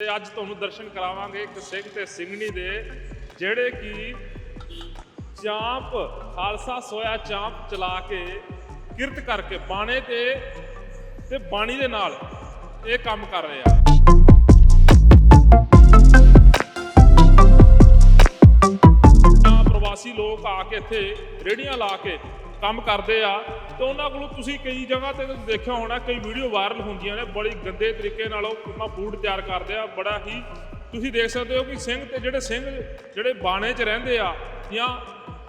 ਤੇ ਅੱਜ ਤੁਹਾਨੂੰ ਦਰਸ਼ਨ ਕਰਾਵਾਂਗੇ ਇੱਕ ਸਿੰਘ ਤੇ ਸਿੰਘਣੀ ਦੇ, ਜਿਹੜੇ ਕਿ ਚਾਂਪ, ਖਾਲਸਾ ਸੋਇਆ ਚਾਂਪ ਚਲਾ ਕੇ ਕਿਰਤ ਕਰਕੇ ਬਾਣੇ ਤੇ ਤੇ ਬਾਣੀ ਦੇ ਨਾਲ ਇਹ ਕੰਮ ਕਰ ਰਹੇ ਆ। ਪ੍ਰਵਾਸੀ ਲੋਕ ਆ ਕੇ ਇੱਥੇ ਰੇੜੀਆਂ ਲਾ ਕੇ ਕੰਮ ਕਰਦੇ ਆ। ਤੇ ਉਹਨਾਂ ਕੋਲੋਂ ਤੁਸੀਂ ਕਈ ਜਗ੍ਹਾ ਤੇ ਦੇਖਿਆ ਹੋਣਾ, ਕਈ ਵੀਡੀਓ ਵਾਇਰਲ ਹੁੰਦੀਆਂ ਨੇ, ਬੜੀ ਗੰਦੇ ਤਰੀਕੇ ਨਾਲ ਉਹ ਆਪਣਾ ਫੂਡ ਤਿਆਰ ਕਰਦੇ ਆ, ਬੜਾ ਹੀ ਤੁਸੀਂ ਦੇਖ ਸਕਦੇ ਹੋ ਕਿ ਸਿੰਘ ਤੇ ਜਿਹੜੇ ਸਿੰਘ, ਜਿਹੜੇ ਬਾਣੇ 'ਚ ਰਹਿੰਦੇ ਆ ਜਾਂ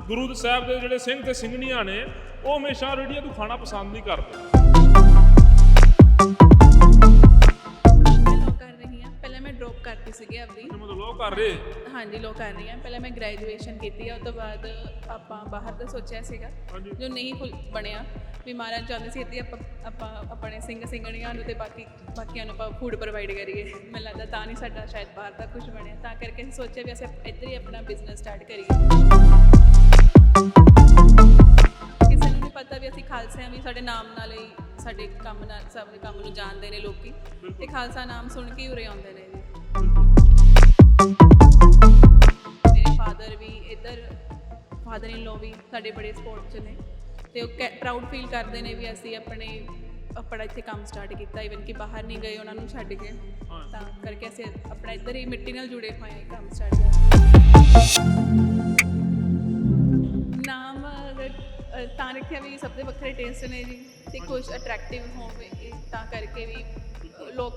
ਗੁਰੂ ਸਾਹਿਬ ਦੇ ਜਿਹੜੇ ਸਿੰਘ ਤੇ ਸਿੰਘਣੀਆਂ ਨੇ, ਉਹ ਹਮੇਸ਼ਾ ਰੇੜੀਆਂ ਤੋਂ ਖਾਣਾ ਪਸੰਦ ਨਹੀਂ ਕਰਦੇ। ਕਰਤੀ ਸੀਗੀ ਆਪਦੀ। ਮਤਲਬ ਲੋਕ ਕਰ ਰਹੇ? ਹਾਂਜੀ ਲੋ ਕਰ ਰਹੀ ਹਾਂ ਪਹਿਲਾਂ ਮੈਂ ਗ੍ਰੈਜੂਏਸ਼ਨ ਕੀਤੀ ਹੈ ਉਸ ਤੋਂ ਬਾਅਦ ਆਪਾਂ ਬਾਹਰ ਦਾ ਸੋਚਿਆ ਸੀਗਾ ਹਾਂਜੀ। ਜੋ ਨਹੀਂ ਫੁੱਲ ਬਣਿਆ। ਵੀ ਮਹਾਰਾਜ ਚਾਹੁੰਦੇ ਸੀ ਇੱਥੇ ਆਪਾਂ ਆਪਾਂ ਆਪਣੇ ਸਿੰਘ ਸਿੰਘਣੀਆਂ ਨੂੰ ਤੇ ਬਾਕੀ ਬਾਕੀਆਂ ਨੂੰ ਆਪਾਂ ਫੂਡ ਪ੍ਰੋਵਾਈਡ ਕਰੀਏ। ਮੈਨੂੰ ਲੱਗਦਾ ਤਾਂ ਨਹੀਂ ਸਾਡਾ ਸ਼ਾਇਦ ਬਾਹਰ ਦਾ ਕੁਝ ਬਣਿਆ। ਤਾਂ ਕਰਕੇ ਅਸੀਂ ਸੋਚਿਆ ਵੀ ਅਸੀਂ ਇੱਧਰ ਹੀ ਆਪਣਾ ਬਿਜ਼ਨਸ ਸਟਾਰਟ ਕਰੀਏ। ਕਿਸੇ ਨੂੰ ਨਹੀਂ ਪਤਾ ਵੀ ਅਸੀਂ ਖਾਲਸੇ ਹਾਂ ਵੀ ਸਾਡੇ ਨਾਮ ਨਾਲ ਹੀ ਸਾਡੇ ਕੰਮ ਨਾਲ ਸਭ ਦੇ ਕੰਮ ਨੂੰ ਜਾਣਦੇ ਨੇ ਲੋਕੀ। ਤੇ ਖਾਲਸਾ ਨਾਮ ਸੁਣ ਕੇ ਹੀ ਉਰੇ ਆਉਂਦੇ ਨੇ। ਮੇਰੇ ਫਾਦਰ ਵੀ ਇੱਧਰ ਫਾਦਰ ਇਨ ਲੋ ਵੀ ਸਾਡੇ ਬੜੇ ਸਪੋਰਟ ਚ ਨੇ ਤੇ ਉਹ ਪ੍ਰਾਊਡ ਫੀਲ ਕਰਦੇ ਨੇ ਵੀ ਅਸੀਂ ਆਪਣੇ ਆਪਣਾ ਇੱਥੇ ਕੰਮ ਸਟਾਰਟ ਕੀਤਾ ਇਵਨ ਕਿ ਬਾਹਰ ਨਹੀਂ ਗਏ ਉਹਨਾਂ ਨੂੰ ਛੱਡ ਕੇ। ਤਾਂ ਕਰਕੇ ਅਸੀਂ ਆਪਣਾ ਇੱਧਰ ਹੀ ਮਿੱਟੀ ਨਾਲ ਜੁੜੇ ਹੋਏ ਹਾਂ ਕੰਮ ਸਟਾਰਟ ਕੀਤਾ ਨਾਮ ਤਾਂ ਰੱਖਿਆ ਵੀ ਸਭ ਦੇ ਵੱਖਰੇ ਟੇਸਟ ਨੇ ਜੀ ਤੇ ਕੁਝ ਅਟਰੈਕਟਿਵ ਹੋਵੇ ਤਾਂ ਕਰਕੇ ਵੀ ਲੋਕ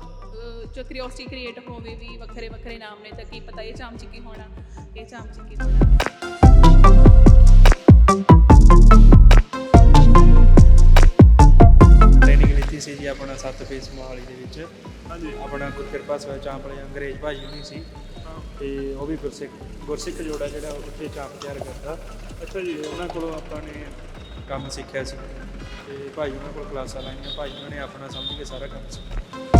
ਜੋ ਕਿਉਰਿਓਸਿਟੀ ਕ੍ਰੀਏਟ ਹੋਵੇ ਵੀ ਵੱਖਰੇ ਵੱਖਰੇ ਨਾਮ ਨੇ ਤਾਂ ਕੀ ਪਤਾ ਇਹ ਚਾਮਚੀ ਕੀ ਹੋਣਾ ਇਹ ਚਾਮਚੀ ਕੀ ਹੋਣਾ। ਟ੍ਰੇਨਿੰਗ ਲਿੱਤੀ ਸੀ ਜੀ ਆਪਣਾ ਸੱਤ ਫੇਸ ਮੋਹਾਲੀ ਦੇ ਵਿੱਚ। ਹਾਂਜੀ। ਆਪਣਾ ਗੁਰਕਿਰਪਾ ਸੋਇਆ ਚਾਂਪ ਵਾਲੇ ਅੰਗਰੇਜ਼ ਭਾਈ ਹੋਣੀ ਸੀ। ਤੇ ਉਹ ਵੀ ਗੁਰਸਿੱਖ ਗੁਰਸਿੱਖ ਜੋੜਾ ਜਿਹੜਾ ਉਹ ਉੱਥੇ ਚਾਂਪ ਤਿਆਰ ਕਰਦਾ। ਅੱਛਾ ਜੀ ਉਹਨਾਂ ਕੋਲੋਂ ਆਪਾਂ ਨੇ ਕੰਮ ਸਿੱਖਿਆ ਸੀ। ਤੇ ਭਾਈ ਉਹਨਾਂ ਕੋਲ ਕਲਾਸਾਂ ਲਾਈਆਂ ਭਾਈ ਉਹਨਾਂ ਨੇ ਆਪਣਾ ਸਮਝ ਕੇ ਸਾਰਾ ਕੰਮ ਸਿੱਖਿਆ।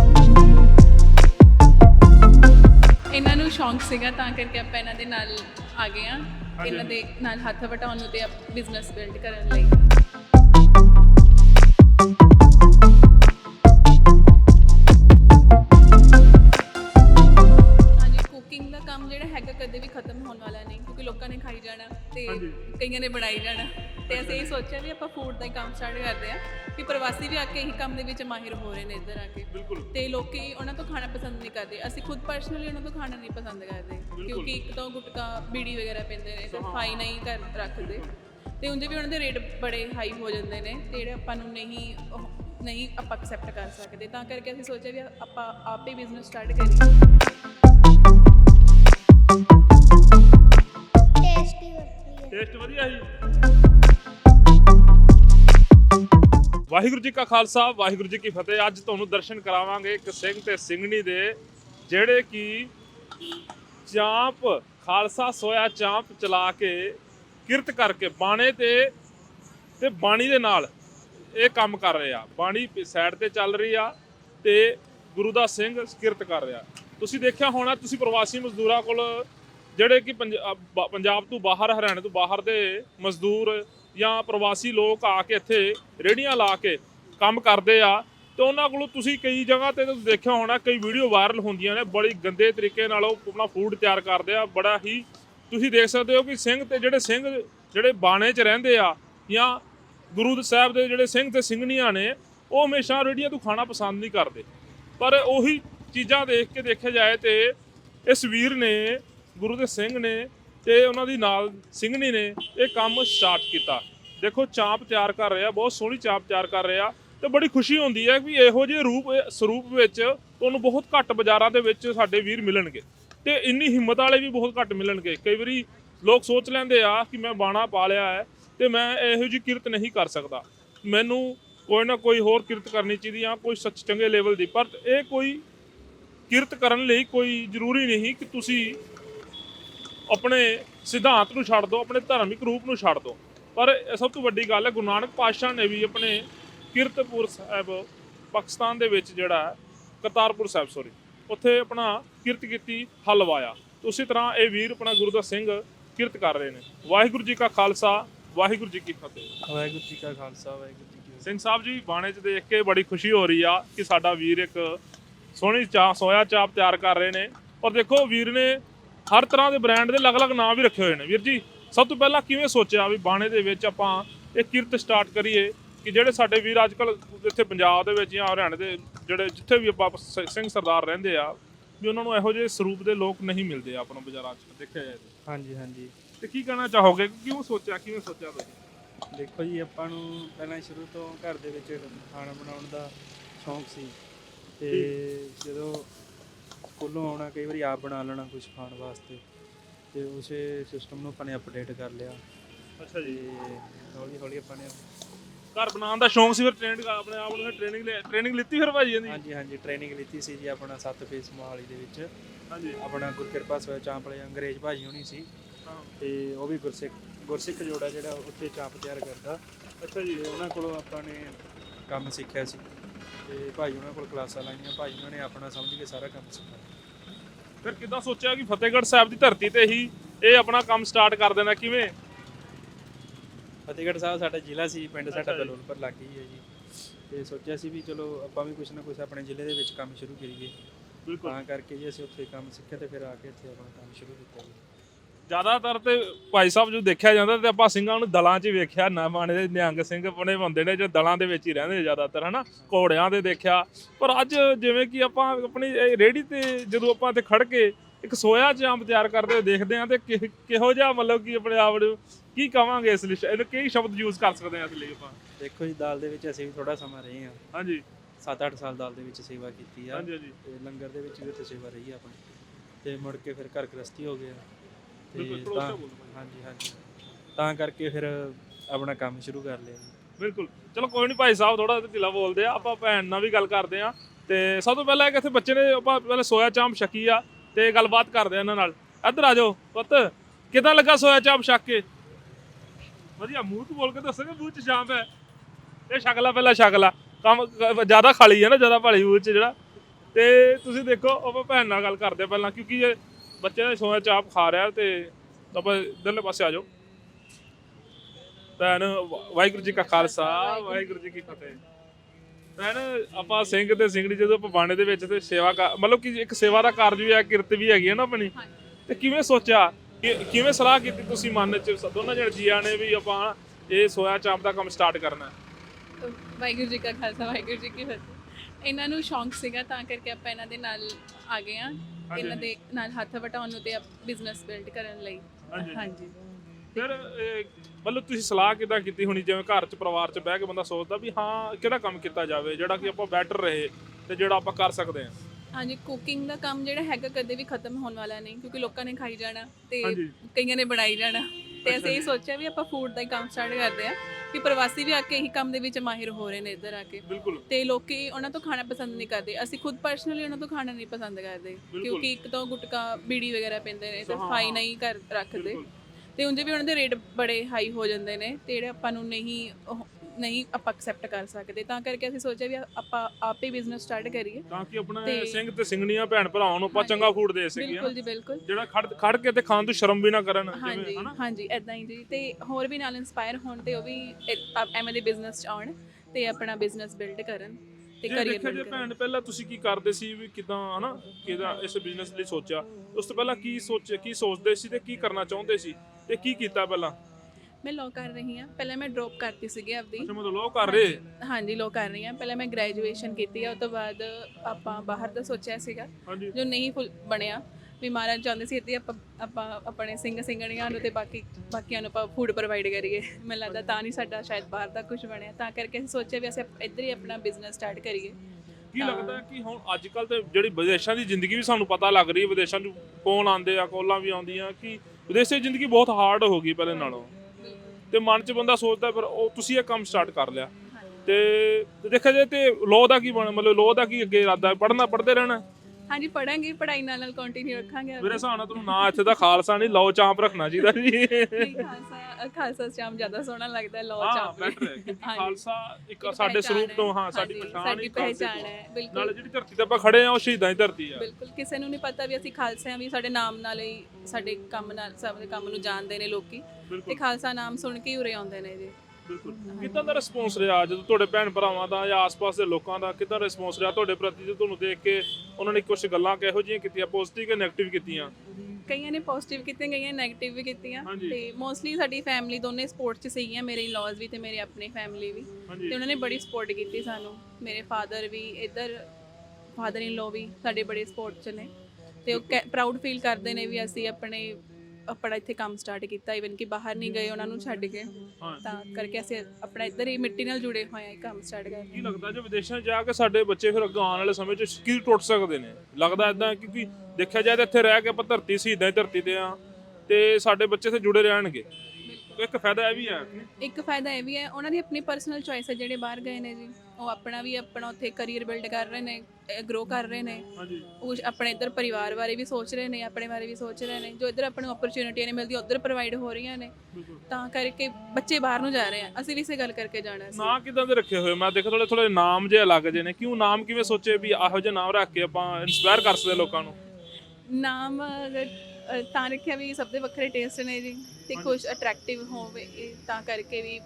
ਇਹਨਾਂ ਨੂੰ ਸ਼ੌਂਕ ਸੀਗਾ ਤਾਂ ਕਰਕੇ ਆਪਾਂ ਇਹਨਾਂ ਦੇ ਨਾਲ ਆ ਗਏ ਆ ਇਹਨਾਂ ਦੇ ਨਾਲ ਹੱਥ ਵਟਾਉਣ ਨੂੰ ਤੇ ਬਿਜ਼ਨਸ ਬਿਲਡ ਕਰਨ ਲਈ। ਹਾਂਜੀ ਕੁਕਿੰਗ ਦਾ ਕੰਮ ਜਿਹੜਾ ਹੈਗਾ ਕਦੇ ਵੀ ਖਤਮ ਹੋਣ ਵਾਲਾ ਨਹੀਂ ਕਿਉਂਕਿ ਲੋਕਾਂ ਨੇ ਖਾਈ ਜਾਣਾ ਤੇ ਕਈਆਂ ਨੇ ਬਣਾਈ ਜਾਣਾ। ਤੇ ਅਸੀਂ ਇਹ ਸੋਚਿਆ ਵੀ ਆਪਾਂ ਫੂਡ ਦਾ ਹੀ ਕੰਮ ਸਟਾਰਟ ਕਰਦੇ ਆ ਕਿ ਪ੍ਰਵਾਸੀ ਵੀ ਆ ਕੇ ਇਹੀ ਕੰਮ ਦੇ ਵਿੱਚ ਮਾਹਿਰ ਹੋ ਰਹੇ ਨੇ ਇੱਧਰ ਆ ਕੇ। ਬਿਲਕੁਲ। ਤੇ ਲੋਕੀ ਉਹਨਾਂ ਤੋਂ ਖਾਣਾ ਪਸੰਦ ਨਹੀਂ ਕਰਦੇ। ਅਸੀਂ ਖੁਦ ਪਰਸਨਲੀ ਉਹਨਾਂ ਤੋਂ ਖਾਣਾ ਨਹੀਂ ਪਸੰਦ ਕਰਦੇ। ਕਿਉਂਕਿ ਇੱਕ ਤਾਂ ਗੁਟਕਾ ਬੀੜੀ ਵਗੈਰਾ ਪੈਂਦੇ ਨੇ ਤੇ ਸਫ਼ਾਈ ਨਹੀਂ ਕਰ ਰੱਖਦੇ। ਤੇ ਉਂਝ ਵੀ ਉਹਨਾਂ ਦੇ ਰੇਟ ਬੜੇ ਹਾਈ ਹੋ ਜਾਂਦੇ ਨੇ ਤੇ ਜਿਹੜੇ ਆਪਾਂ ਨੂੰ ਨਹੀਂ ਨਹੀਂ ਆਪਾਂ ਐਕਸੈਪਟ ਕਰ ਸਕਦੇ। ਤਾਂ ਕਰਕੇ ਅਸੀਂ ਸੋਚਿਆ ਵੀ ਆਪਾਂ ਆਪੇ ਹੀ ਬਿਜ਼ਨਸ ਸਟਾਰਟ ਕਰੀਏ। ਟੇਸਟੀ ਹੈ ਟੇਸਟ ਵਧੀਆ ਜੀ ਵਾਹਿਗੁਰੂ ਜੀ ਕਾ ਖਾਲਸਾ ਵਾਹਿਗੁਰੂ ਜੀ ਕੀ ਫਤਿਹ। ਅੱਜ ਤੁਹਾਨੂੰ ਦਰਸ਼ਨ ਕਰਾਵਾਂਗੇ ਇੱਕ ਸਿੰਘ ਤੇ ਸਿੰਘਣੀ ਦੇ ਜਿਹੜੇ ਕਿ ਚਾਂਪ ਖਾਲਸਾ ਸੋਇਆ ਚਾਂਪ ਚਲਾ ਕੇ ਕਿਰਤ ਕਰਕੇ ਬਾਣੇ ਤੇ ਤੇ ਬਾਣੀ ਦੇ ਨਾਲ ਇਹ ਕੰਮ ਕਰ ਰਹੇ। ਆ ਬਾਣੀ ਸਾਈਡ ਤੇ ਚੱਲ ਰਹੀ ਆ ਤੇ ਗੁਰੂ ਦਾ ਸਿੰਘ ਕਿਰਤ ਕਰ ਰਿਹਾ। ਤੁਸੀਂ ਦੇਖਿਆ ਹੋਣਾ ਤੁਸੀਂ ਪ੍ਰਵਾਸੀ ਮਜ਼ਦੂਰਾਂ ਕੋਲ ਜਿਹੜੇ ਕਿ ਪੰਜ- ਅ, ਪੰਜਾਬ ਤੋਂ ਬਾਹਰ ਹਰਿਆਣੇ ਤੋਂ ਬਾਹਰ ਦੇ ਮਜ਼ਦੂਰ ਜਾਂ ਪ੍ਰਵਾਸੀ ਲੋਕ ਆ ਕੇ ਇੱਥੇ ਰੇੜੀਆਂ ਲਾ ਕੇ ਕੰਮ ਕਰਦੇ ਆ, ਤੇ ਉਹਨਾਂ ਕੋਲੋਂ ਤੁਸੀਂ ਕਈ ਜਗ੍ਹਾ ਤੇ ਤੁਸੀਂ ਦੇਖਿਆ ਹੋਣਾ, ਕਈ ਵੀਡੀਓ ਵਾਇਰਲ ਹੁੰਦੀਆਂ ਨੇ, ਬੜੀ ਗੰਦੇ ਤਰੀਕੇ ਨਾਲ ਉਹ ਆਪਣਾ ਫੂਡ ਤਿਆਰ ਕਰਦੇ ਆ, ਬੜਾ ਹੀ ਤੁਸੀਂ ਦੇਖ ਸਕਦੇ ਹੋ ਕਿ ਸਿੰਘ ਤੇ ਜਿਹੜੇ ਸਿੰਘ, ਜਿਹੜੇ ਬਾਣੇ 'ਚ ਰਹਿੰਦੇ ਆ, ਜਾਂ ਗੁਰੂ ਸਾਹਿਬ ਦੇ ਜਿਹੜੇ ਸਿੰਘ ਤੇ ਸਿੰਘਣੀਆਂ ਨੇ, ਉਹ ਹਮੇਸ਼ਾ ਰੇੜੀਆਂ ਤੋਂ ਖਾਣਾ ਪਸੰਦ ਨਹੀਂ ਕਰਦੇ। ਪਰ ਉਹੀ ਚੀਜ਼ਾਂ ਦੇਖ ਕੇ ਦੇਖਿਆ ਜਾਏ ਤੇ ਇਸ ਵੀਰ ਨੇ, ਗੁਰੂ ਦੇ ਸਿੰਘ ਨੇ ਤੇ ਉਹਨਾਂ ਦੀ ਨਾਲ ਸਿੰਘਣੀ ਨੇ ਇਹ ਕੰਮ ਸਟਾਰਟ ਕੀਤਾ। ਦੇਖੋ, ਚਾਂਪ ਤਿਆਰ ਕਰ ਰਿਹਾ, ਬਹੁਤ ਸੋਹਣੀ ਚਾਂਪ ਤਿਆਰ ਕਰ ਰਿਹਾ ਤੇ ਬੜੀ ਖੁਸ਼ੀ ਹੁੰਦੀ ਹੈ ਵੀ ਇਹੋ ਜਿਹੇ ਰੂਪ ਸਰੂਪ ਵਿੱਚ ਤੁਹਾਨੂੰ ਬਹੁਤ ਘੱਟ ਬਾਜ਼ਾਰਾਂ ਦੇ ਵਿੱਚ ਸਾਡੇ ਵੀਰ ਮਿਲਣਗੇ ਤੇ ਇੰਨੀ ਹਿੰਮਤ ਵਾਲੇ ਵੀ ਬਹੁਤ ਘੱਟ ਮਿਲਣਗੇ। ਕਈ ਵਾਰੀ ਲੋਕ ਸੋਚ ਲੈਂਦੇ ਆ ਕਿ ਮੈਂ ਬਾਣਾ ਪਾ ਲਿਆ ਹੈ ਤੇ ਮੈਂ ਇਹੋ ਜਿਹੀ ਕਿਰਤ ਨਹੀਂ ਕਰ ਸਕਦਾ। ਮੈਨੂੰ ਕੋਈ ਨਾ ਕੋਈ ਹੋਰ ਕਿਰਤ ਕਰਨੀ ਚਾਹੀਦੀ ਆ ਕੋਈ ਸੱਚ ਚੰਗੇ ਲੈਵਲ ਦੀ, ਪਰ ਇਹ ਕੋਈ ਕਿਰਤ ਕਰਨ ਲਈ ਕੋਈ ਜ਼ਰੂਰੀ ਨਹੀਂ ਕਿ ਤੁਸੀਂ ਆਪਣੇ ਸਿਧਾਂਤ ਨੂੰ ਛੱਡ ਦਿਓ ਆਪਣੇ ਧਾਰਮਿਕ ਰੂਪ ਨੂੰ ਛੱਡ ਦਿਓ ਪਰ ਇਹ ਸਭ ਤੋਂ ਵੱਡੀ ਗੱਲ ਹੈ ਗੁਰੂ ਨਾਨਕ ਪਾਤਸ਼ਾਹ ਨੇ ਵੀ ਆਪਣੇ ਕੀਰਤਪੁਰ ਸਾਹਿਬ ਪਾਕਿਸਤਾਨ ਦੇ ਵਿੱਚ ਜਿਹੜਾ ਕਰਤਾਰਪੁਰ ਸਾਹਿਬ ਸੋਰੀ ਉੱਥੇ ਆਪਣਾ ਕਿਰਤ ਕੀਤੀ ਹਲ ਵਾਇਆ। ਉਸੇ ਤਰ੍ਹਾਂ ਇਹ ਵੀਰ ਆਪਣਾ ਗੁਰੂ ਦਾ ਸਿੰਘ ਕਿਰਤ ਕਰ ਰਹੇ ਨੇ। ਵਾਹਿਗੁਰੂ ਜੀ ਕਾ ਖਾਲਸਾ ਵਾਹਿਗੁਰੂ ਜੀ ਕੀ ਫਤਿਹ। ਵਾਹਿਗੁਰੂ ਜੀ ਕਾ ਖਾਲਸਾ ਵਾਹਿਗੁਰੂ ਜੀ ਕੀ ਫਤਿਹ। ਸਿੰਘ ਸਾਹਿਬ ਜੀ ਬਾਣੇ 'ਚ ਦੇਖ ਕੇ ਬੜੀ ਖੁਸ਼ੀ ਹੋ ਰਹੀ ਆ ਕਿ ਸਾਡਾ ਵੀਰ ਇੱਕ ਸੋਹਣੀ ਚਾਹ ਸੋਇਆ ਚਾਪ ਤਿਆਰ ਕਰ ਰਹੇ ਨੇ। ਔਰ ਦੇਖੋ ਵੀਰ ਨੇ ਹਰ ਤਰ੍ਹਾਂ ਦੇ ਬ੍ਰਾਂਡ ਦੇ ਅਲੱਗ-ਅਲੱਗ ਨਾਮ ਵੀ ਰੱਖੇ ਹੋਏ ਨੇ। ਵੀਰ ਜੀ ਸਭ ਤੋਂ ਪਹਿਲਾਂ ਕਿਵੇਂ ਸੋਚਿਆ ਵੀ ਬਾਣੇ ਦੇ ਵਿੱਚ ਆਪਾਂ ਇਹ ਕਿਰਤ ਸਟਾਰਟ ਕਰੀਏ ਕਿ ਜਿਹੜੇ ਸਾਡੇ ਵੀਰ ਅੱਜ ਕੱਲ ਇੱਥੇ ਪੰਜਾਬ ਦੇ ਵਿੱਚ ਜਾਂ ਹਰਿਆਣੇ ਦੇ ਜਿਹੜੇ ਜਿੱਥੇ ਵੀ ਆਪਾਂ ਸਿੰਘ ਸਰਦਾਰ ਰਹਿੰਦੇ ਆ ਵੀ ਉਹਨਾਂ ਨੂੰ ਇਹੋ ਜਿਹੇ ਸਰੂਪ ਦੇ ਲੋਕ ਨਹੀਂ ਮਿਲਦੇ ਆਪਾਂ ਨੂੰ ਬਾਜ਼ਾਰਾਂ 'ਚ ਦੇਖਿਆ ਜਾਏ। ਹਾਂਜੀ ਹਾਂਜੀ। ਤੇ ਕੀ ਕਹਿਣਾ ਚਾਹੋਗੇ? ਕਿਉਂ ਸੋਚਿਆ ਕਿਵੇਂ ਸੋਚਿਆ ਤੁਸੀਂ? ਦੇਖੋ ਜੀ ਆਪਾਂ ਨੂੰ ਪਹਿਲਾਂ ਸ਼ੁਰੂ ਤੋਂ ਘਰ ਦੇ ਵਿੱਚ ਖਾਣਾ ਬਣਾਉਣ ਦਾ ਸ਼ੌਂਕ ਸੀ। ਤੇ ਜਦੋਂ ਸਕੂਲੋਂ ਆਉਣਾ ਕਈ ਵਾਰੀ ਆਪ ਬਣਾ ਲੈਣਾ ਕੁਝ ਖਾਣ ਵਾਸਤੇ। ਤੇ ਉਸੇ ਸਿਸਟਮ ਨੂੰ ਆਪਾਂ ਨੇ ਅਪਡੇਟ ਕਰ ਲਿਆ। ਅੱਛਾ ਤੇ ਹੌਲੀ ਹੌਲੀ ਆਪਾਂ ਨੇ ਘਰ ਬਣਾਉਣ ਦਾ ਸ਼ੌਂਕ ਸੀ ਫਿਰ ਟ੍ਰੇਨਿੰਗ ਆਪਣੇ ਆਪ ਨੂੰ ਟ੍ਰੇਨਿੰਗ ਲੈ ਟ੍ਰੇਨਿੰਗ ਲਿੱਤੀ ਫਿਰ ਭਾਜੀ ਇਹਦੀ? ਹਾਂਜੀ ਹਾਂਜੀ ਟ੍ਰੇਨਿੰਗ ਲਿੱਤੀ ਸੀ ਜੀ ਆਪਣਾ 7 ਫੇਸ ਮੋਹਾਲੀ ਦੇ ਵਿੱਚ। ਹਾਂਜੀ। ਆਪਣਾ ਗੁਰਕਿਰਪਾ ਸੋਇਆ ਚਾਂਪ ਵਾਲੇ ਅੰਗਰੇਜ਼ ਭਾਜੀ ਹੋਣੀ ਸੀ। ਤੇ ਉਹ ਵੀ ਗੁਰਸਿੱਖ ਗੁਰਸਿੱਖ ਜੋੜਾ ਜਿਹੜਾ ਉੱਥੇ ਚਾਂਪ ਤਿਆਰ ਕਰਦਾ। ਅੱਛਾ ਜੀ। ਉਹਨਾਂ ਕੋਲੋਂ ਆਪਾਂ ਨੇ ਕੰਮ ਸਿੱਖਿਆ ਸੀ। ਤੇ ਭਾਈ ਉਹਨਾਂ ਕੋਲ ਕਲਾਸਾਂ ਲਾਈਆਂ ਭਾਈ ਉਹਨਾਂ ਨੇ ਆਪਣਾ ਸਮਝ ਕੇ ਸਾਰਾ ਕੰਮ ਸਿਖਾਇਆ ਫਿਰ ਕਿੱਦਾਂ ਸੋਚਿਆ ਕਿ ਫਤਿਹਗੜ੍ਹ ਸਾਹਿਬ ਦੀ ਧਰਤੀ ਤੇ ਹੀ ਇਹ ਆਪਣਾ ਕੰਮ ਸਟਾਰਟ ਕਰ ਦੇਣਾ ਕਿਵੇਂ? ਫਤਿਹਗੜ੍ਹ ਸਾਹਿਬ ਸਾਡਾ ਜ਼ਿਲ੍ਹਾ ਸੀ ਪਿੰਡ ਸਾਡਾ ਅੱਛਾ ਜੀ। ਬਲੂਲਪੁਰ ਲੱਗ ਹੀ ਹੈ ਜੀ। ਤੇ ਸੋਚਿਆ ਸੀ ਵੀ ਚਲੋ ਆਪਾਂ ਵੀ ਕੁਝ ਨਾ ਕੁਝ ਆਪਣੇ ਜ਼ਿਲ੍ਹੇ ਦੇ ਵਿੱਚ ਕੰਮ ਸ਼ੁਰੂ ਕਰੀਏ। ਬਿਲਕੁਲ। ਤਾਂ ਕਰਕੇ ਜੀ ਅਸੀਂ ਉੱਥੇ ਕੰਮ ਸਿੱਖਿਆ ਤੇ ਫਿਰ ਆ ਕੇ ਇੱਥੇ ਆਪਣਾ ਕੰਮ ਸ਼ੁਰੂ ਕੀਤਾ ਜੀ। ਜ਼ਿਆਦਾਤਰ ਤੇ ਭਾਈ ਸਾਹਿਬ ਜੋ ਦੇਖਿਆ ਜਾਂਦਾ ਤੇ ਆਪਾਂ ਸਿੰਘਾਂ ਨੂੰ ਦਲਾਂ 'ਚ ਵੇਖਿਆ ਨਾ ਬਾਣੇ ਦੇ ਨਿਹੰਗ ਸਿੰਘ ਬਣੇ ਹੁੰਦੇ ਨੇ ਜੋ ਦਲਾਂ ਦੇ ਵਿੱਚ ਹੀ ਰਹਿੰਦੇ ਨੇ ਜ਼ਿਆਦਾਤਰ ਹਨਾ? ਘੋੜਿਆਂ ਦੇ ਦੇਖਿਆ। ਪਰ ਅੱਜ ਜਿਵੇਂ ਕਿ ਆਪਾਂ ਆਪਣੀ ਰੇਹੜੀ ਤੇ ਜਦੋਂ ਆਪਾਂ ਇੱਥੇ ਖੜ ਕੇ ਇੱਕ ਸੋਇਆ ਚਾਂਪ ਤਿਆਰ ਕਰਦੇ ਹੋਏ ਦੇਖਦੇ ਆ ਤੇ ਕਿ- ਕਿਹੋ ਜਿਹਾ ਮਤਲਬ ਕਿ ਆਪਣੇ ਆਪ ਨੂੰ ਕੀ ਕਵਾਂਗੇ ਇਸ ਲਈ ਇਹਨੂੰ ਕਈ ਸ਼ਬਦ ਯੂਜ਼ ਕਰ ਸਕਦੇ ਆ ਇਸ ਲਈ ਆਪਾਂ। ਦੇਖੋ ਜੀ ਦਾਲ ਦੇ ਵਿੱਚ ਅਸੀਂ ਵੀ ਥੋੜਾ ਸਮਾਂ ਰਹੇ ਹਾਂ। ਹਾਂਜੀ। 7-8 ਸਾਲ ਦਾਲ ਦੇ ਵਿੱਚ ਸੇਵਾ ਕੀਤੀ ਆ। ਹਾਂਜੀ ਹਾਂਜੀ। ਤੇ ਲੰਗਰ ਦੇ ਵਿੱਚ ਵੀ ਉੱਥੇ ਸੇਵਾ ਰਹੀ ਆ ਆਪਣੀ। ਤੇ ਮੁੜ ਕੇ ਫਿਰ ਘਰ ਗ੍ਰਸਤੀ ਹੋ ਗਿਆ। ਤੇ। ਹਾਂਜੀ ਹਾਂਜੀ। ਕਰਕੇ ਫਿਰ ਆਪਣਾ ਕੰਮ ਸ਼ੁਰੂ ਕਰ ਲਿਆ ਜੀ। ਬਿਲਕੁਲ। ਚਲੋ ਕੋਈ ਨਹੀਂ ਭਾਈ ਸਾਹਿਬ ਥੋੜਾ ਢਿੱਲਾ ਬੋਲਦੇ ਆ। ਆਪਾਂ ਭੈਣ ਨਾਲ ਵੀ ਗੱਲ ਕਰਦੇ ਆ। ਤੇ ਸਭ ਤੋਂ ਪਹਿਲਾਂ ਇੱਕ ਇੱਥੇ ਬੱਚੇ ਨੇ ਆਪਾਂ ਪਹਿਲੇ ਸੋਇਆ ਚਾਂਪ ਛਕੀ ਆ ਤੇ ਗੱਲਬਾਤ ਕਰਦੇ ਆ ਇਹਨਾਂ ਨਾਲ। ਇੱਧਰ ਆ ਜਾਓ ਪੁੱਤ। ਕਿਦਾਂ ਲੱਗਾ ਸੋਇਆ ਚਾਂਪ ਛਕ ਕੇ? ਵਧੀਆ ਮੂੰਹ ਤੋਂ ਬੋਲ ਕੇ ਦੱਸੋਗੇ ਮੂੰਹ ਚ ਚਾਂਪ ਹੈ। ਇਹ ਛਕ ਲਾ ਪਹਿਲਾਂ ਛਕ ਲਾ। ਕੰਮ ਜ਼ਿਆਦਾ ਖਾਲੀ ਹੈ ਨਾ ਜ਼ਿਆਦਾ ਭਾਲੀ ਮੂੰਹ ਚ ਜਿਹੜਾ। ਤੇ ਤੁਸੀਂ ਦੇਖੋ ਆਪਾਂ ਭੈਣ ਨਾਲ ਗੱਲ ਕਰਦੇ ਪਹਿਲਾਂ ਕਿਉਂਕਿ ਬੱਚੇ ਨੇ ਸੋਇਆ ਚਾਂਪ ਖਾ ਰਿਹਾ ਤੇ ਆਪਾਂ ਇਧਰਲੇ ਪਾਸੇ ਆ ਜਾਓ। ਭੈਣ ਵਾਹਿਗੁਰੂ ਜੀ ਕਾ ਖਾਲਸਾ ਵਾਹਿਗੁਰੂ ਜੀ ਕੀ ਫਤਿਹ। ਭੈਣ ਆਪਾਂ ਸਿੰਘ ਤੇ ਸਿੰਘਣੀ ਜਦੋਂ ਆਪਾਂ ਬਾਣੇ ਦੇ ਵਿੱਚ ਤੇ ਸੇਵਾ ਮਤਲਬ ਕਿ ਇੱਕ ਸੇਵਾ ਦਾ ਕਾਰਜ ਵੀ ਹੈ ਕਿਰਤ ਵੀ ਹੈਗੀ ਹੈ ਨਾ ਆਪਣੀ। ਤੇ ਕਿਵੇਂ ਸੋਚਿਆ? ਕਿਵੇਂ ਸਲਾਹ ਕੀਤੀ ਤੁਸੀਂ ਮਨ ਚ? ਦੋਨਾਂ ਜਣ ਜੀਆਂ ਨੇ ਵੀ ਆਪਾਂ ਇਹ ਸੋਇਆ ਚਾਂਪ ਦਾ ਕੰਮ ਸਟਾਰਟ ਕਰਨਾ। ਹੈ ਵਾਹਿਗੁਰੂ ਜੀ ਕਾ ਖਾਲਸਾ ਵਾਹਿਗੁਰੂ ਜੀ ਕੀ ਫਤਿਹ। ਇਹਨਾਂ ਨੂੰ ਸ਼ੌਂਕ ਸੀਗਾ ਤਾਂ ਕਰਕੇ ਆਪਾਂ ਇਹਨਾਂ ਦੇ ਨਾਲ ਆ ਗਏ ਆ ਇਹਨਾਂ ਦੇ ਨਾਲ ਹੱਥ ਵਟਾਉਣ ਨੂੰ ਤੇ ਬਿਜ਼ਨਸ ਬਿਲਡ ਕਰਨ ਲਈ। ਹਾਂਜੀ। ਹਾਂਜੀ। ਫਿਰ ਇਹ, ਮਤਲਬ ਤੁਸੀਂ ਸਲਾਹ ਕਿਦਾਂ ਕੀਤੀ ਹੋਣੀ? ਜਿਵੇਂ ਘਰ ਚ ਪਰਿਵਾਰ ਚ ਬਹਿ ਕੇ ਬੰਦਾ ਸੋਚਦਾ ਵੀ ਹਾਂ ਕਿਹੜਾ ਕੰਮ ਕੀਤਾ ਜਾਵੇ ਜਿਹੜਾ ਕਿ ਆਪਾਂ ਬੈਟਰ ਰਹੇ ਤੇ ਜਿਹੜਾ ਆਪਾਂ ਕਰ ਸਕਦੇ ਹਾਂ। ਹਾਂਜੀ ਕੁਕਿੰਗ ਦਾ ਕੰਮ ਜਿਹੜਾ ਹੈਗਾ ਕਦੇ ਵੀ ਖਤਮ ਹੋਣ ਵਾਲਾ ਨਹੀਂ ਕਿਉਂਕਿ ਲੋਕਾਂ ਨੇ ਖਾਈ ਜਾਣਾ ਤੇ ਹਾਂਜੀ। ਕਈਆਂ ਨੇ ਬਣਾਈ ਜਾਣਾ। ਤੇ ਅਸੀਂ ਇਹ ਸੋਚਿਆ ਵੀ ਆਪਾਂ ਫੂਡ ਦਾ ਹੀ ਕੰਮ ਸਟਾਰਟ ਕਰਦੇ ਆ ਕਿ ਪ੍ਰਵਾਸੀ ਵੀ ਆ ਕੇ ਇਹੀ ਕੰਮ ਦੇ ਵਿੱਚ ਮਾਹਿਰ ਹੋ ਰਹੇ ਨੇ ਇੱਧਰ ਆ ਕੇ। ਬਿਲਕੁਲ। ਤੇ ਲੋਕੀ ਉਹਨਾਂ ਤੋਂ ਖਾਣਾ ਪਸੰਦ ਨਹੀਂ ਕਰਦੇ। ਅਸੀਂ ਖੁਦ ਪਰਸਨਲੀ ਉਹਨਾਂ ਤੋਂ ਖਾਣਾ ਨਹੀਂ ਪਸੰਦ ਕਰਦੇ। ਕਿਉਂਕਿ ਇੱਕ ਤਾਂ ਗੁਟਕਾ ਬੀੜੀ ਵਗੈਰਾ ਪੈਂਦੇ ਨੇ ਤੇ ਸਫ਼ਾਈ ਨਹੀਂ ਕਰ ਰੱਖਦੇ। ਤੇ ਉਂਝ ਵੀ ਉਹਨਾਂ ਦੇ ਰੇਟ ਬੜੇ ਹਾਈ ਹੋ ਜਾਂਦੇ ਨੇ। ਤੇ ਜਿਹੜੇ ਆਪਾਂ ਨੂੰ ਨਹੀਂ ਨਹੀਂ ਆਪਾਂ ਐਕਸੈਪਟ ਕਰ ਸਕਦੇ ਤਾਂ ਕਰਕੇ ਅਸੀਂ ਸੋਚਿਆ ਵੀ ਆਪਾਂ ਆਪੇ ਬਿਜ਼ਨਸ ਸਟਾਰਟ ਕਰੀਏ। ਤਾਂ ਕਿ ਆਪਣੇ ਤੇ- ਸਿੰਘ ਤੇ ਸਿੰਘਣੀਆਂ ਭੈਣ ਭਰਾਵਾਂ ਨੂੰ ਆਪਾਂ ਚੰਗਾ ਫੂਡ ਦੇ ਸਕੀਏ ਬਿਲਕੁਲ ਜੀ ਬਿਲਕੁਲ। ਜਿਹੜਾ ਖੜ ਖੜ ਕੇ ਤੇ ਖਾਣ ਤੋਂ ਸ਼ਰਮ ਵੀ ਨਾ ਕਰਨ ਹਾਂਜੀ ਹਨਾ? ਹਾਂਜੀ ਐਦਾਂ ਹੀ ਜੀ। ਤੇ ਹੋਰ ਵੀ ਨਾਲ ਇਨਸਪਾਇਰ ਹੋਣ ਤੇ ਉਹ ਵੀ ਇਹ- ਐਵੇਂ ਦੇ ਬਿਜ਼ਨਸ ਚ ਆਉਣ ਤੇ ਆਪਣਾ ਬਿਜ਼ਨਸ ਬਿਲਡ ਕਰਨ ਤੇ ਜੇ ਕਰੀਅਰ ਦੇਖਿਆ ਜੇ ਬਿਲਡ ਕਰਨ। ਭੈਣ ਪਹਿਲਾਂ ਤੁਸੀਂ ਕੀ ਕਰਦੇ ਸੀ ਵੀ ਕਿਦਾਂ ਹਨਾ ਕਿਹਦਾ ਇਸ ਬਿਜ਼ਨਸ ਲਈ ਸੋਚਿਆ? ਉਸ ਤੋਂ ਪਹਿਲਾਂ ਕੀ ਸੋਚ ਕੀ ਸੋਚਦੇ ਸੀ ਤੇ ਕੀ ਕਰਨਾ ਚਾਹੁੰਦੇ ਸੀ? ਤੇ ਕੀ ਕੀਤਾ ਪਹਿਲਾਂ? ਮੈਂ ਲਾਅ ਕਰ ਰਹੀ ਹਾਂ। ਪਹਿਲਾਂ ਮੈਂ ਡ੍ਰੌਪ ਕਰਤੀ ਸੀਗੀ ਆਪਦੀ। ਅੱਛਾ ਮਤਲਬ ਲੋ ਕਰ ਰਹੇ? ਹਾਂਜੀ ਲਾਅ ਕਰ ਰਹੀ ਹਾਂ। ਪਹਿਲਾਂ ਮੈਂ ਗ੍ਰੈਜੂਏਸ਼ਨ ਕੀਤੀ ਆ ਉਸ ਤੋਂ ਬਾਅਦ ਆਪਾਂ ਬਾਹਰ ਦਾ ਸੋਚਿਆ ਸੀਗਾ ਹਾਂਜੀ। ਜੋ ਨਹੀਂ ਫੁੱਲ ਬਣਿਆ। ਵੀ ਮਹਾਰਾਜ ਚਾਹੁੰਦੇ ਸੀ ਇੱਥੇ ਆਪਾਂ ਆਪਾਂ ਆਪਣੇ ਸਿੰਘ ਸਿੰਘਣੀਆਂ ਨੂੰ ਤੇ ਬਾਕੀ ਬਾਕੀਆਂ ਨੂੰ ਆਪਾਂ ਫੂਡ ਪ੍ਰੋਵਾਈਡ ਕਰੀਏ। ਮੈਨੂੰ ਲੱਗਦਾ ਤਾਂ ਨਹੀਂ ਸਾਡਾ ਸ਼ਾਇਦ ਬਾਹਰ ਦਾ ਕੁਝ ਬਣਿਆ। ਤਾਂ ਕਰਕੇ ਅਸੀਂ ਸੋਚਿਆ ਵੀ ਅਸੀਂ ਇੱਧਰ ਹੀ ਆਪਣਾ ਬਿਜ਼ਨਸ ਸਟਾਰਟ ਕਰੀਏ। ਕੀ ਲੱਗਦਾ ਕਿ ਹੁਣ ਅੱਜ ਕੱਲ ਤੇ ਜਿਹੜੀ ਵਿਦੇਸ਼ਾਂ ਦੀ ਜ਼ਿੰਦਗੀ ਵੀ ਸਾਨੂੰ ਪਤਾ ਲੱਗ ਰਹੀ ਹੈ ਵਿਦੇਸ਼ਾਂ ਨੂੰ ਫੋਨ ਆਉਂਦੇ ਆ ਕਾਲਾਂ ਵੀ ਆਉਂਦੀਆਂ ਕਿ ਵਿਦੇਸ਼ੀ ਜ਼ਿੰਦਗੀ ਬਹੁਤ ਹਾਰਡ ਹੋ ਗਈ ਪਹਿਲੇ ਨਾਲੋਂ। ਤੇ ਮਨ 'ਚ ਬੰਦਾ ਸੋਚਦਾ ਫਿਰ ਉਹ ਤੁਸੀਂ ਇਹ ਕੰਮ ਸਟਾਰਟ ਕਰ ਲਿਆ। ਤੇ ਤੇ ਦੇਖਿਆ ਜੇ ਤੇ ਲੋ ਦਾ ਕੀ ਬਣ ਮਤਲਬ ਲੋ ਦਾ ਕੀ ਅੱਗੇ ਇਰਾਦਾ ਪੜਨਾ ਪੜਦੇ ਰਹਿਣਾ ਹਾਂਜੀ ਪੜਾਂਗੇ ਪੜਾਈ ਨਾਲ ਨਾਲ ਕੰਟੀਨਿਊ ਰੱਖਾਂਗੇ ਮੇਰੇ ਹਿਸਾਬ ਨਾਲ ਤੁਹਾਨੂੰ ਨਾ ਇੱਥੇ ਦਾ ਖਾਲਸਾ ਨਹੀਂ ਲਓ ਚਾਂਪ ਰੱਖਣਾ ਚਾਹੀਦਾ ਜੀ। ਨਹੀਂ, ਖਾਲਸਾ ਖਾਲਸਾ ਸ਼ਾਮ ਜ਼ਿਆਦਾ ਸੋਹਣਾ ਲੱਗਦਾ ਹੈ ਲਾਅ ਹਾਂ ਚਾਪ। ਬੈਟਰ ਹੈ ਕਿਉਂਕਿ ਹਾਂਜੀ। ਖਾਲਸਾ ਇੱਕ ਇੱਕ ਸਾਡੇ ਪਹਿਚਾਣ ਸਰੂਪ ਹੈ। ਤੋਂ ਹਾਂ ਸਾਡੀ ਹਾਂਜੀ, ਪਛਾਣ ਸਾਡੀ ਹੀ ਖਾਲਸੇ ਪਹਿਚਾਣ। ਹੈ ਬਿਲਕੁਲ। ਨਾਲੇ ਜਿਹੜੀ ਧਰਤੀ ਤੇ ਆਪਾਂ ਖੜੇ ਆ ਉਹ ਸ਼ਹੀਦਾਂ ਦੀ ਧਰਤੀ ਆ। ਬਿਲਕੁਲ ਕਿਸੇ ਨੂੰ ਨਹੀਂ ਪਤਾ ਵੀ ਅਸੀਂ ਖਾਲਸੇ ਹਾਂ ਵੀ ਸਾਡੇ ਨਾਮ ਨਾਲ ਹੀ ਸਾਡੇ ਕੰਮ ਨਾਲ ਸਾਡੇ ਕੰਮ ਨੂੰ ਜਾਣਦੇ ਨੇ ਲੋਕੀ। ਤੇ ਬਿਲਕੁਲ ਖਾਲਸਾ ਨਾਮ ਸੁਣ ਕੇ ਹੀ ਉਰੇ ਆਉਂਦੇ ਨੇ ਜੀ। ਬਿਲਕੁਲ। ਕਿੱਦਾਂ ਦਾ ਰਿਸਪੌਂਸ ਰਿਹਾ ਜਦੋਂ ਤੁਹਾਡੇ ਭੈਣ ਭਰਾਵਾਂ ਦਾ ਜਾਂ ਆਸ-ਪਾਸ ਦੇ ਲੋਕਾਂ ਦਾ ਕਿੱਦਾਂ ਰਿਸਪੌਂਸ ਰਿਹਾ? ਤੁਹਾਡੇ ਪ੍ਰਤੀ ਜਦੋਂ ਤੁਹਾਨੂੰ ਦੇਖ ਕੇ ਉਹਨਾਂ ਨੇ ਕੁਝ ਗੱਲਾਂ ਕਿਹੋ ਜਿਹੀਆਂ ਕੀਤੀਆਂ ਪੋਜ਼ਿਟਿਵ ਕਿ ਨੈਗੇਟਿਵ ਕੀਤੀਆਂ? ਕਈਆਂ ਨੇ ਪੋਜ਼ਿਟਿਵ ਕੀਤੀਆਂ ਕਈਆਂ ਨੈਗੇਟਿਵ ਵੀ ਕੀਤੀਆਂ। ਹਾਂਜੀ। ਤੇ ਮੋਸਟਲੀ ਸਾਡੀ ਫੈਮਿਲੀ ਦੋਨੇ ਸਪੋਰਟਸ 'ਚ ਸੀਗੀਆਂ ਮੇਰੇ ਇਨ-ਲॉज ਵੀ ਤੇ ਮੇਰੇ ਆਪਣੀ ਫੈਮਿਲੀ ਵੀ। ਹਾਂਜੀ। ਤੇ ਉਹਨਾਂ ਨੇ ਬੜੀ ਸਪੋਰਟ ਕੀਤੀ ਸਾਨੂੰ। ਮੇਰੇ ਫਾਦਰ ਵੀ ਇੱਧਰ ਫਾਦਰ ਇਨ ਲੋ ਵੀ ਸਾਡੇ ਬੜੇ ਸਪੋਰਟ 'ਚ ਨੇ। ਤੇ ਉਹ ਪ੍ਰਾਊਡ ਫੀਲ ਕਰਦੇ ਨੇ ਵੀ ਅਸੀਂ ਆਪਣੇ ਆਪਣਾ ਇੱਥੇ ਕੰਮ ਸਟਾਰਟ ਕੀਤਾ ਇਵਨ ਕਿ ਬਾਹਰ ਨਹੀਂ ਗਏ ਉਹਨਾਂ ਨੂੰ ਛੱਡ ਕੇ। ਹਾਂ। ਤਾਂ ਕਰਕੇ ਅਸੀਂ ਆਪਣਾ ਇੱਧਰ ਹੀ ਮਿੱਟੀ ਨਾਲ ਜੁੜੇ ਹੋਏ ਆ ਇਹ ਕੰਮ ਸਟਾਰਟ ਕਰ ਕੀ ਲੱਗਦਾ ਜੇ ਵਿਦੇਸ਼ਾਂ 'ਚ ਜਾ ਕੇ ਸਾਡੇ ਬੱਚੇ ਫਿਰ ਅੱਗੇ ਆਉਣ ਵਾਲੇ ਸਮੇਂ 'ਚ ਕੀ ਟੁੱਟ ਸਕਦੇ ਨੇ? ਲੱਗਦਾ ਇਦਾਂ ਕਿਉਂਕਿ ਦੇਖਿਆ ਜਾਏ ਤਾਂ ਇੱਥੇ ਰਹਿ ਕੇ ਆਪਾਂ ਧਰਤੀ ਸ਼ਹੀਦਾਂ ਦੀ ਧਰਤੀ ਤੇ ਆ ਤੇ ਸਾਡੇ ਬੱਚੇ ਇੱਥੇ ਜੁੜੇ ਰਹਿਣਗੇ। ਇੱਕ ਫਾਇਦਾ ਇਹ ਵੀ ਹੈ ਇੱਕ ਫਾਇਦਾ ਇਹ ਵੀ ਹੈ ਉਹਨਾਂ ਦੀ ਆਪਣੀ ਪਰਸਨਲ ਚੋਇਸ ਹੈ ਜਿਹੜੇ ਬਾਹਰ ਗਏ ਨੇ ਜੀ। ਉਹ ਆਪਣਾ ਵੀ ਆਪਣਾ ਉੱਥੇ ਕਰੀਅਰ ਬਿਲਡ ਕਰ ਰਹੇ ਨੇ ਗਰੋ ਕਰ ਰਹੇ ਨੇ। ਹਾਂਜੀ। ਉਹ ਆਪਣੇ ਇੱਧਰ ਪਰਿਵਾਰ ਬਾਰੇ ਵੀ ਸੋਚ ਰਹੇ ਨੇ ਆਪਣੇ ਬਾਰੇ ਵੀ ਸੋਚ ਰਹੇ ਨੇ। ਜੋ ਇੱਧਰ ਆਪਾਂ ਨੂੰ ਓਪਰਚ्युनिटीਆਂ ਮਿਲਦੀ ਉੱਧਰ ਪ੍ਰੋਵਾਈਡ ਹੋ ਰਹੀਆਂ ਨੇ। ਤਾਂ ਕਰਕੇ ਬੱਚੇ ਬਾਹਰ ਨੂੰ ਜਾ ਰਹੇ ਆ। ਅਸੀਂ ਵੀ ਇਸੇ ਗੱਲ ਕਰਕੇ ਜਾਣਾ ਸੀ। ਨਾਂ ਕਿਦਾਂ ਦੇ ਰੱਖੇ ਹੋਏ? ਮੈਂ ਦੇਖਿਆ ਥੋੜੇ ਥੋੜੇ ਨਾਮ ਜੇ ਅਲੱਗ ਜੇ ਨੇ। ਕਿਉਂ ਨਾਮ ਕਿਵੇਂ ਸੋਚੇ ਵੀ ਆਹੋ ਜਿਹੇ ਨਾਮ ਰੱਖ ਕੇ ਆਪਾਂ ਇਨਸਪਾਇਰ ਕਰ ਸਕਦੇ ਲੋਕਾਂ ਨੂੰ? ਨਾਮ ਤਾਂ ਰੱਖਿਆ ਵੀ ਸਭ ਦੇ ਵੱਖਰੇ ਟੇਸਟ ਨੇ ਜੀ। ਤੇ ਕੁਝ ਅਟਰੈਕਟਿਵ ਹੋਵੇ ਇਹ ਤਾਂ ਕਰਕੇ ਵੀ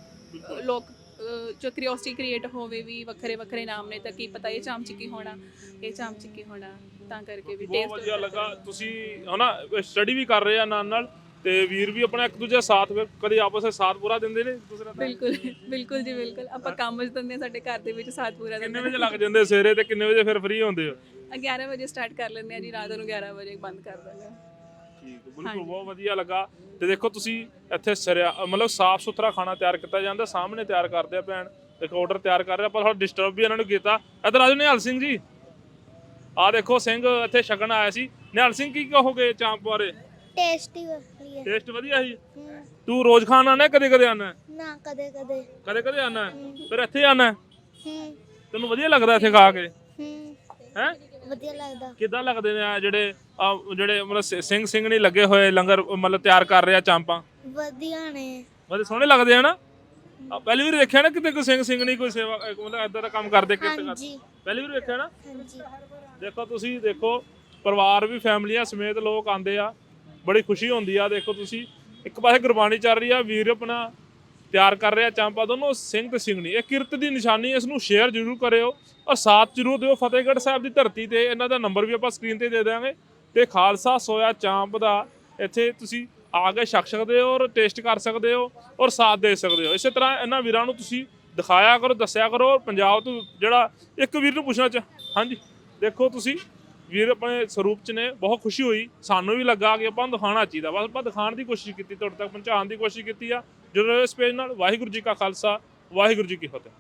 ਲੋਕ ਅ, ਜੋ ਕਿਉਰਿਓਸਿਟੀ ਕ੍ਰੀਏਟ ਹੋਵੇ ਵੀ ਵੱਖਰੇ ਵੱਖਰੇ ਨਾਮ ਨੇ ਤਾਂ ਕੀ ਪਤਾ ਇਹ ਚਾਮਚਿੱਕੀ ਹੋਣਾ ਇਹ ਚਾਮਚਿੱਕੀ ਹੋਣਾ ਤਾਂ ਕਰਕੇ ਵੀ ਬਹੁਤ ਟੇਸਟ ਵਧੀਆ ਲੱਗਾ। ਤੁਸੀਂ ਹਨਾ ਸਟੱਡੀ ਵੀ ਕਰ ਰਹੇ ਆ ਨਾਲ ਨਾਲ ਤੇ ਵੀਰ ਵੀ ਆਪਣਾ ਇੱਕ ਦੂਜੇ ਦਾ ਸਾਥ ਫਿਰ ਕਦੇ ਆਪਸ ਵਿੱਚ ਸਾਥ ਪੂਰਾ ਦਿੰਦੇ ਨੇ ਇੱਕ ਦੂਸਰੇ ਦਾ? ਬਿਲਕੁਲ ਬਿਲਕੁਲ ਜੀ ਬਿਲਕੁਲ। ਆਪਾਂ ਕੰਮ ਚ ਦਿੰਦੇ ਹਾਂ, ਸਾਡੇ ਘਰ ਦੇ ਵਿੱਚ ਸਾਥ ਪੂਰਾ ਕਿੰਨੇ ਵਜੇ ਲੱਗ ਜਾਂਦੇ ਸਵੇਰੇ ਤੇ ਕਿੰਨੇ ਵਜੇ ਫਿਰ ਫ੍ਰੀ ਹੁੰਦੇ ਹੋ? ਹਾਂ। 11 ਵਜੇ ਸਟਾਰਟ ਕਰ ਲੈਂਦੇ ਆ ਜੀ ਰਾਤ ਨੂੰ 11 ਵਜੇ ਬੰਦ ਕਰ ਦਿੰਦੇ ਹਾਂ। ਠੀਕ ਬਿਲਕੁਲ ਬਹੁਤ ਵਧੀਆ ਲੱਗਾ। ਤੇ ਦੇਖੋ ਤੁਸੀਂ ਇੱਥੇ ਸਰਿਆ ਮਤਲਬ ਸਾਫ਼ ਸੁਥਰਾ ਖਾਣਾ ਤਿਆਰ ਕੀਤਾ ਜਾਂਦਾ ਸਾਹਮਣੇ ਤਿਆਰ ਕਰਦੇ ਆ ਭੈਣ ਇੱਕ ਆਰਡਰ ਤਿਆਰ ਕਰ ਰਿਹਾ ਪਰ ਥੋੜਾ ਡਿਸਟਰਬ ਵੀ ਇਹਨਾਂ ਨੂੰ ਕੀਤਾ। ਇਧਰ ਆਜੋ ਨਿਹਾਲ ਸਿੰਘ ਜੀ। ਆ ਦੇਖੋ ਸਿੰਘ ਇੱਥੇ ਛਕਣ ਆਇਆ ਸੀ। ਨਿਹਾਲ ਸਿੰਘ ਕੀ ਕਹੋਗੇ ਚਾਂਪ ਬਾਰੇ? ਟੇਸਟੀ ਵਧੀਆ ਟੇਸਟ ਵਧੀਆ ਸੀ? ਤੂੰ ਰੋਜ਼ ਖਾਣ ਆਣਾ ਕਦੇ ਕਦੇ ਆਣਾ ਨਾ ਕਦੇ ਕਦੇ। ਕਦੇ ਕਦੇ ਆਣਾ ਫਿਰ ਇੱਥੇ ਆਣਾ ਹੂੰ। ਤੈਨੂੰ ਵਧੀਆ ਲੱਗਦਾ ਇੱਥੇ ਖਾ ਕੇ? ਹੂੰ। ਹੈ? ਵਧੀਆ ਲੱਗਦਾ। ਕਿੱਦਾਂ ਲੱਗਦੇ ਨੇ ਆ ਜਿਹੜੇ ਆਹ ਜਿਹੜੇ ਮਤਲਬ ਸਿ- ਸਿੰਘ ਸਿੰਘ ਨਹੀਂ ਲੱਗੇ ਹੋਏ ਲੰਗਰ ਮਤਲਬ ਤਿਆਰ ਕਰ ਰਿਹਾ ਚਾਂਪਾਂ? ਵਧੀਆ ਨੇ। ਬੜੇ ਸੋਹਣੇ ਲੱਗਦੇ ਆ ਨਾ? ਪਹਿਲੀ ਵਾਰ ਦੇਖਿਆ ਨਾ ਕਿਤੇ ਕੋਈ ਸਿੰਘ ਸਿੰਘ ਨਹੀਂ ਕੋਈ ਸੇਵਾ ਅਹ ਮਤਲਬ ਇਦਾਂ ਦਾ ਕੰਮ ਕਰਦੇ ਕਿਤੇ ਹਾਂਜੀ। ਪਹਿਲੀ ਵਾਰ ਵੇਖਿਆ ਨਾ? ਹਾਂਜੀ। ਦੇਖੋ ਤੁਸੀਂ ਦੇਖੋ ਪਰਿਵਾਰ ਵੀ ਫੈਮਲੀਆਂ ਸਮੇਤ ਲੋਕ ਆਂਦੇ ਆ। ਬੜੀ ਖੁਸ਼ੀ ਹੁੰਦੀ ਆ ਦੇਖੋ ਤੁਸੀਂ। ਇੱਕ ਪਾਸੇ ਗੁਰਬਾਣੀ ਚੱਲ ਰਹੀ ਆ ਵੀਰ ਆਪਣਾ ਤਿਆਰ ਕਰ ਰਿਹਾ ਚਾਂਪਾ ਦੋਨੋਂ ਸਿੰਘ ਤੇ ਸਿੰਘਣੀ ਇਹ ਕਿਰਤ ਦੀ ਨਿਸ਼ਾਨੀ, ਇਸ ਨੂੰ ਸ਼ੇਅਰ ਜ਼ਰੂਰ ਕਰਿਓ, ਔਰ ਸਾਥ ਜ਼ਰੂਰ ਦਿਓ, ਫਤਿਹਗੜ੍ਹ ਸਾਹਿਬ ਦੀ ਧਰਤੀ ਤੇ, ਇਹਨਾਂ ਦਾ ਨੰਬਰ ਵੀ ਆਪਾਂ ਸਕਰੀਨ ਤੇ ਦੇ ਦਾਂਗੇ ਤੇ ਖਾਲਸਾ ਸੋਇਆ ਚਾਂਪ ਦਾ, ਇੱਥੇ ਤੁਸੀਂ ਆ ਕੇ ਛਕ ਸਕਦੇ ਹੋ, ਔਰ ਟੇਸਟ ਕਰ ਸਕਦੇ ਹੋ, ਔਰ ਸਾਥ ਦੇ ਸਕਦੇ ਹੋ, ਇਸੇ ਤਰ੍ਹਾਂ ਇਹਨਾਂ ਵੀਰਾਂ ਨੂੰ ਤੁਸੀਂ ਦਿਖਾਇਆ ਕਰੋ, ਦੱਸਿਆ ਕਰੋ, ਔਰ ਪੰਜਾਬ ਤੋਂ ਜਿਹੜਾ ਇੱਕ ਵੀਰ ਨੂੰ ਪੁੱਛਣਾ ਚਾਹ ਹਾਂਜੀ, ਦੇਖੋ ਤੁਸੀਂ, ਵੀਰ ਆਪਣੇ ਸਰੂਪ ਚ ਨੇ, ਬਹੁਤ ਖੁਸ਼ੀ ਹੋਈ, ਸਾਨੂੰ ਵੀ ਲੱਗਾ ਕਿ ਆਪਾਂ ਨੂੰ ਦਿਖਾਉਣਾ ਚਾਹੀਦਾ, ਬਸ ਆਪਾਂ ਦਿਖਾਉਣ ਦੀ ਕੋਸ਼ਿਸ਼ ਕੀਤੀ, ਤੁਹਾਡੇ ਤੱਕ ਪਹੁੰਚਾਉਣ ਦੀ ਕੋਸ਼ਿਸ਼ ਕੀਤੀ ਆ ਜਦੋਂ ਇਸ ਪੇਜ ਨਾਲ ਵਾਹਿਗੁਰੂ ਜੀ ਕਾ ਖਾਲਸਾ ਵਾਹਿਗੁਰੂ ਜੀ ਕੀ ਫਤਿਹ।